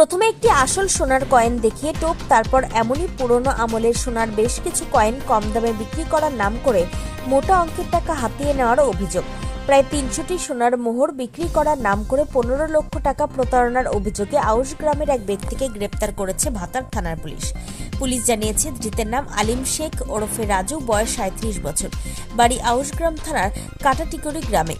প্রথমে একটি আসল সোনার কয়েন দেখিয়ে টোপ, তারপর এমনই পুরনো আমলের সোনার বেশ কিছু কয়েন কম দামে বিক্রি করার নাম করে মোটা অঙ্কের টাকা হাতিয়ে নেওয়ার অভিযোগ। প্রায় তিনশোটি সোনার মোহর বিক্রি করার নাম করে পনেরো লক্ষ টাকা প্রতারণার অভিযোগে আউশ গ্রামের এক ব্যক্তিকে গ্রেপ্তার করেছে ভাতার থানার পুলিশ। পুলিশ জানিয়েছে, ধৃতের নাম আলিম শেখ, ওরফে রাজু, বয়স সাঁত্রিশ বছর। বাড়ি আউশগ্রাম থানার কাটাটিকরি গ্রামে।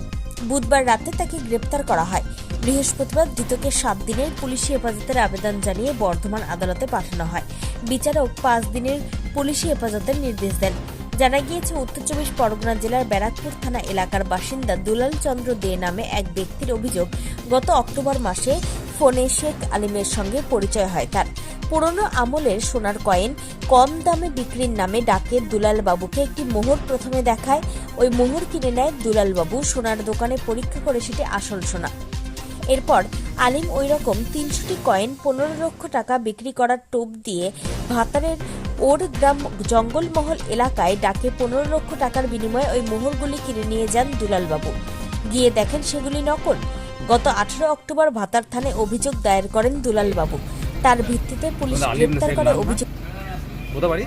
বুধবার রাতে তাকে গ্রেপ্তার করা হয়। বৃহস্পতিবার ধৃতকে সাত দিনের পুলিশি হেফাজতের আবেদন জানিয়ে বর্ধমান আদালতে পাঠানো হয়। বিচারক পাঁচ দিনের পুলিশি হেফাজতের নির্দেশ দেন। জানা গিয়েছে, উত্তর চব্বিশ পরগনা জেলার ব্যারাকপুর থানা এলাকার বাসিন্দা দুলাল চন্দ্র দে নামে এক ব্যক্তির অভিযোগ, গত অক্টোবর মাসে ফোনে শেখ আলিমের সঙ্গে পরিচয় হয় তার। পুরনো আমলের সোনার কয়েন কম দামে বিক্রির নামে ডাকে দুলাল বাবুকে একটি মোহর প্রথমে দেখায়, ওই মোহর কিনে নেয় দুলাল বাবু সোনার দোকানে পরীক্ষা করে সেটি আসল সোনা। এরপর আলিম ওই রকম তিনশোটি কয়েন পনেরো লক্ষ টাকা বিক্রি করার টোপ দিয়ে ভাতারের ওর গ্রাম জঙ্গলমহল এলাকায় ডাকে পনেরো লক্ষ টাকার বিনিময়ে ওই মোহরগুলি কিনে নিয়ে যান দুলালবাবু। গিয়ে দেখেন সেগুলি নকল। গত আঠেরো অক্টোবর ভাতার থানায় অভিযোগ দায়ের করেন দুলালবাবু। তার ভিত্তিতে পুলিশ মানে গ্রেপ্তার করে অভিযোগ কোথায় বাড়ি